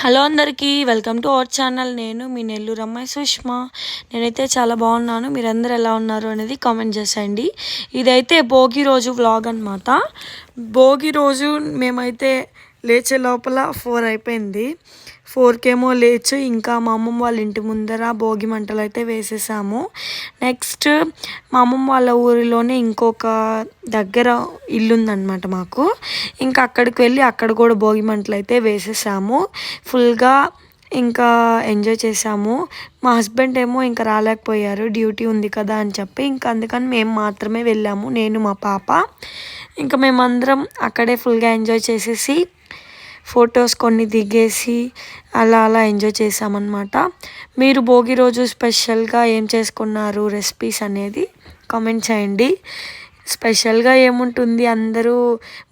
Hello అందరికీ welcome to our channel. నేను మీ నెల్లూరు అమ్మాయి సుష్మా. నేనైతే చాలా బాగున్నాను. మీరందరూ ఎలా ఉన్నారు అనేది కామెంట్ చేసేయండి. ఇదైతే భోగి రోజు వ్లాగ్ అనమాట భోగి రోజు మేమైతే లేచే లోపల ఫోర్ అయిపోయింది. ఫోర్కేమో లేచి ఇంకా మా అమ్మమ్మ వాళ్ళ ఇంటి ముందర భోగి మంటలు అయితే వేసేసాము. నెక్స్ట్ మా అమ్మమ్మ వాళ్ళ ఊరిలోనే ఇంకొక దగ్గర ఇల్లు ఉందన్నమాట మాకు. ఇంకా అక్కడికి వెళ్ళి అక్కడ కూడా భోగి మంటలు అయితే వేసేసాము. ఫుల్గా ఇంకా ఎంజాయ్ చేసాము. మా హస్బెండ్ ఏమో ఇంకా రాలేకపోయారు డ్యూటీ ఉంది కదా అని చెప్పి ఇంకా అందుకని మేము మాత్రమే వెళ్ళాము నేను మా పాప. ఇంకా మేమందరం అక్కడే ఫుల్గా ఎంజాయ్ చేసేసి ఫొటోస్ కొన్ని దిగేసి అలా అలా ఎంజాయ్ చేసామన్నమాట మీరు భోగి రోజు స్పెషల్గా ఏం చేసుకున్నారు రెసిపీస్ అనేది కామెంట్ చేయండి. స్పెషల్గా ఏముంటుంది? అందరూ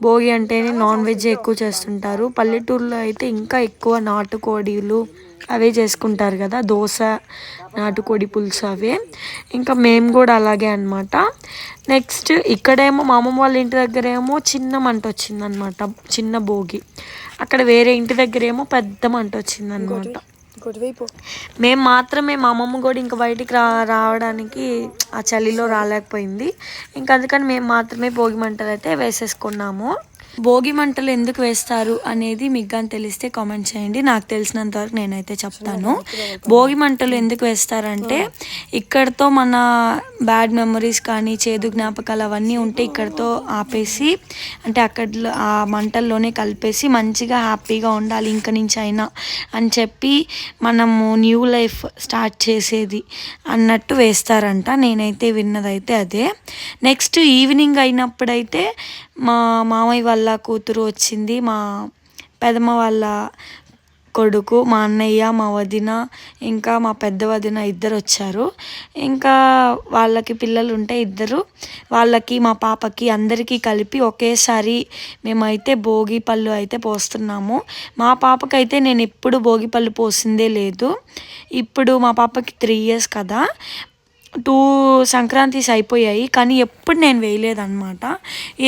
భోగి అంటేనే నాన్ వెజ్ ఎక్కువ చేస్తుంటారు. పల్లెటూరులో అయితే ఇంకా ఎక్కువ నాటుకోడిలు అవే చేసుకుంటారు కదా. దోశ నాటుకోడి పులుసు అవే. ఇంకా మేము కూడా అలాగే అనమాట నెక్స్ట్ ఇక్కడేమో మా అమ్మమ్మ వాళ్ళ ఇంటి దగ్గర ఏమో చిన్న మంట వచ్చిందనమాట చిన్న భోగి. అక్కడ వేరే ఇంటి దగ్గర ఏమో పెద్ద మంట వచ్చిందనమాట. మేము మాత్రమే మా అమ్మమ్మ కూడా ఇంకా బయటికి రా రావడానికి ఆ చలిలో రాలేకపోయింది. ఇంకా అందుకని మేము మాత్రమే భోగి మంటలు అయితే వేసేసుకున్నాము. భోగి మంటలు ఎందుకు వేస్తారు అనేది మీకు కానీ తెలిస్తే కామెంట్ చేయండి. నాకు తెలిసినంత వరకు నేనైతే చెప్తాను. భోగి మంటలు ఎందుకు వేస్తారంటే ఇక్కడతో మన బ్యాడ్ మెమరీస్ కానీ చేదు జ్ఞాపకాలు అవన్నీ ఉంటే ఇక్కడతో ఆపేసి అంటే అక్కడ ఆ మంటల్లోనే కలిపేసి మంచిగా హ్యాపీగా ఉండాలి ఇంక నుంచి అయినా అని చెప్పి మనము న్యూ లైఫ్ స్టార్ట్ చేసేది అన్నట్టు వేస్తారంట. నేనైతే విన్నదైతే అదే. నెక్స్ట్ ఈవినింగ్ అయినప్పుడైతే మా మామయ్య వాళ్ళ కూతురు వచ్చింది. మా పెదమ్మ వాళ్ళ కొడుకు మా అన్నయ్య మా వదిన ఇంకా మా పెద్ద వదిన ఇద్దరు వచ్చారు. ఇంకా వాళ్ళకి పిల్లలు ఉంటే ఇద్దరు. వాళ్ళకి మా పాపకి అందరికీ కలిపి ఒకేసారి మేమైతే భోగి పళ్ళు అయితే పోస్తున్నాము. మా పాపకైతే నేను ఎప్పుడు భోగి పళ్ళు పోసిందే లేదు. ఇప్పుడు మా పాపకి త్రీ ఇయర్స్ కదా. టూ సంక్రాంతిస్ అయిపోయాయి కానీ ఎప్పుడు నేను వేయలేదన్నమాట.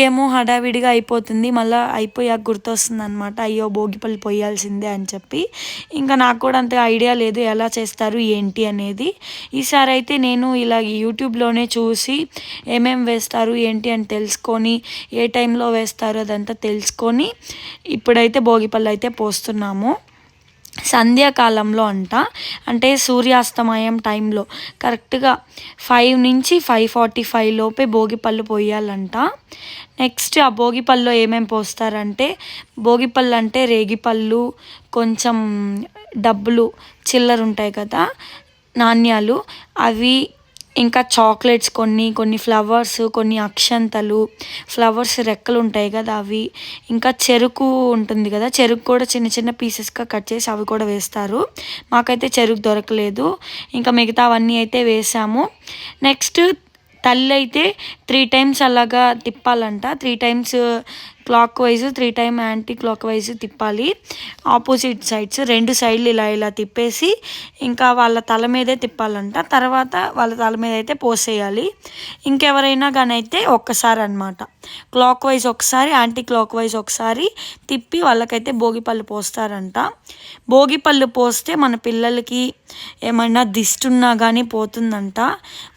ఏమో హడావిడిగా అయిపోతుంది మళ్ళీ అయిపోయాక గుర్తొస్తుంది అనమాట అయ్యో భోగిపల్లి పోయాల్సిందే అని చెప్పి. ఇంకా నాకు కూడా అంత ఐడియా లేదు ఎలా చేస్తారు ఏంటి అనేది. ఈసారి అయితే నేను ఇలా యూట్యూబ్లోనే చూసి ఏమేమి వేస్తారు ఏంటి అని తెలుసుకొని ఏ టైంలో వేస్తారు అదంతా తెలుసుకొని ఇప్పుడైతే భోగిపల్లి అయితే పోస్తున్నాము. సంధ్యాకాలంలో అంట. అంటే సూర్యాస్తమయం టైంలో. కరెక్ట్గా ఫైవ్ నుంచి ఫైవ్ ఫార్టీ ఫైవ్ లోపే భోగిపళ్ళు పోయాలంట. నెక్స్ట్ ఆ భోగిపళ్ళు ఏమేమి పోస్తారంటే భోగిపళ్ళు అంటే రేగిపళ్ళు కొంచెం డబ్బులు చిల్లర ఉంటాయి కదా నాణ్యాలు అవి ఇంకా చాక్లెట్స్ కొన్ని కొన్ని ఫ్లవర్స్ కొన్ని అక్షంతలు. ఫ్లవర్స్ రెక్కలు ఉంటాయి కదా అవి. ఇంకా చెరుకు ఉంటుంది కదా చెరుకు కూడా చిన్న చిన్న పీసెస్గా కట్ చేసి అవి కూడా వేస్తారు. మాకైతే చెరుకు దొరకలేదు. ఇంకా మిగతావన్నీ అయితే వేసాము. నెక్స్ట్ తల్లి అయితే త్రీ టైమ్స్ అలాగా తిప్పాలంట. Three times clockwise three time anticlockwise తిప్పాలి. ఆపోజిట్ సైడ్స్ రెండు సైడ్లు ఇలా ఇలా తిప్పేసి ఇంకా వాళ్ళ తల మీదే తిప్పాలంట. తర్వాత వాళ్ళ తల మీద అయితే పోసేయాలి. ఇంకెవరైనా కానీ అయితే ఒక్కసారి అనమాట క్లాక్ వైజ్ ఒకసారి యాంటీ క్లాక్ వైజ్ ఒకసారి తిప్పి వాళ్ళకైతే భోగిపళ్ళు పోస్తారంట. భోగిపళ్ళు పోస్తే మన పిల్లలకి ఏమైనా దిష్టున్నా కానీ పోతుందంట.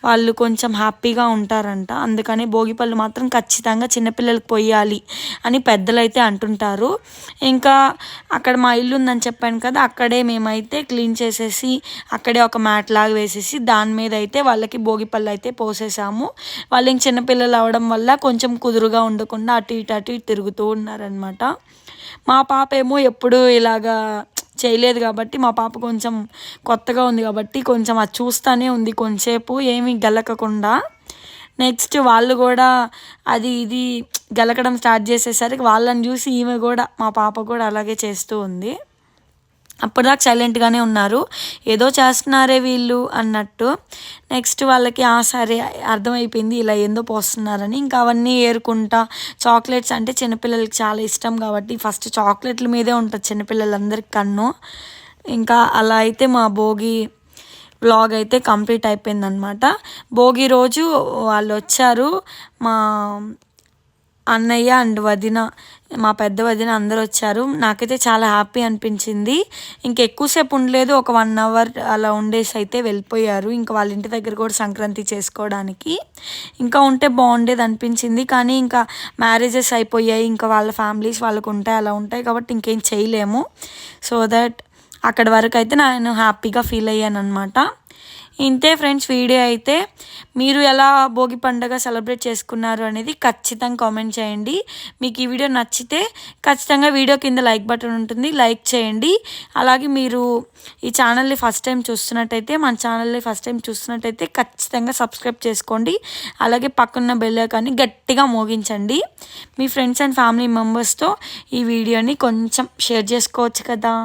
వాళ్ళు కొంచెం హ్యాపీగా ఉంటారంట. అందుకని భోగిపళ్ళు మాత్రం ఖచ్చితంగా చిన్నపిల్లలకి పోయాలి. అని పెద్దలైతే అంటుంటారు. ఇంకా అక్కడ మా ఇల్లు ఉందని చెప్పాను కదా అక్కడే మేమైతే క్లీన్ చేసేసి అక్కడే ఒక మ్యాట్ లాగా వేసేసి దాని మీద అయితే వాళ్ళకి భోగిపళ్ళు అయితే పోసేసాము. వాళ్ళు ఇంక చిన్నపిల్లలు అవడం వల్ల కొంచెం కుదురుగా ఉండకుండా అటు ఇటు అటు ఇటు తిరుగుతూ ఉన్నారనమాట మా పాప ఏమో ఎప్పుడు ఇలాగా చేయలేదు కాబట్టి మా పాప కొంచెం కొత్తగా ఉంది కాబట్టి కొంచెం అది చూస్తూనే ఉంది కొంచెంసేపు ఏమీ గెలకకుండా. నెక్స్ట్ వాళ్ళు కూడా అది ఇది గెలకడం స్టార్ట్ చేసేసరికి వాళ్ళని చూసి ఈమె కూడా మా పాప కూడా అలాగే చేస్తూ ఉంది. అప్పటిదాకా సైలెంట్గానే ఉన్నారు. ఏదో చేస్తున్నారే వీళ్ళు అన్నట్టు. నెక్స్ట్ వాళ్ళకి ఆ సరే అర్థమైపోయింది ఇలా ఏందో పోస్తున్నారని. ఇంకా అవన్నీ ఏరుకుంటా చాక్లెట్స్ అంటే చిన్నపిల్లలకి చాలా ఇష్టం కాబట్టి ఫస్ట్ చాక్లెట్ల మీదే ఉంటుంది చిన్నపిల్లలందరికీ కన్ను. ఇంకా అలా అయితే మా భోగి వ్లాగ్ అయితే కంప్లీట్ అయిపోయిందనమాట భోగి రోజు వాళ్ళు వచ్చారు. మా అన్నయ్య అండ్ వదిన మా పెద్ద వదిన అందరు వచ్చారు. నాకైతే చాలా హ్యాపీ అనిపించింది. ఇంకెక్కువసేపు ఉండలేదు. ఒక వన్ అవర్ అలా ఉండేసి అయితే వెళ్ళిపోయారు. ఇంకా వాళ్ళ ఇంటి దగ్గర కూడా సంక్రాంతి చేసుకోవడానికి. ఇంకా ఉంటే బాగుండేది అనిపించింది. కానీ ఇంకా మ్యారేజెస్ అయిపోయాయి. ఇంకా వాళ్ళ ఫ్యామిలీస్ వాళ్ళకు ఉంటాయి అలా ఉంటాయి కాబట్టి ఇంకేం చేయలేము. సో దట్ అక్కడి వరకు అయితే నేను హ్యాపీగా ఫీల్ అయ్యాను అనమాట ఇంతే ఫ్రెండ్స్ వీడియో అయితే. మీరు ఎలా భోగి పండుగ సెలబ్రేట్ చేసుకున్నారు అనేది ఖచ్చితంగా కామెంట్ చేయండి. మీకు ఈ వీడియో నచ్చితే ఖచ్చితంగా వీడియో కింద లైక్ బటన్ ఉంటుంది లైక్ చేయండి. అలాగే మీరు ఈ ఛానల్ని ఫస్ట్ టైం చూస్తున్నట్టయితే మన ఛానల్ని ఫస్ట్ టైం చూస్తున్నట్టయితే ఖచ్చితంగా సబ్స్క్రైబ్ చేసుకోండి. అలాగే పక్కన్న బెల్లకాన్ని గట్టిగా మోగించండి. మీ ఫ్రెండ్స్ అండ్ ఫ్యామిలీ మెంబర్స్తో ఈ వీడియోని కొంచెం షేర్ చేసుకోవచ్చు కదా.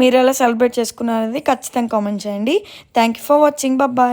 మీరు ఎలా సెలబ్రేట్ చేసుకున్నారనేది ఖచ్చితంగా కామెంట్ చేయండి. Thank you for watching. Bye bye.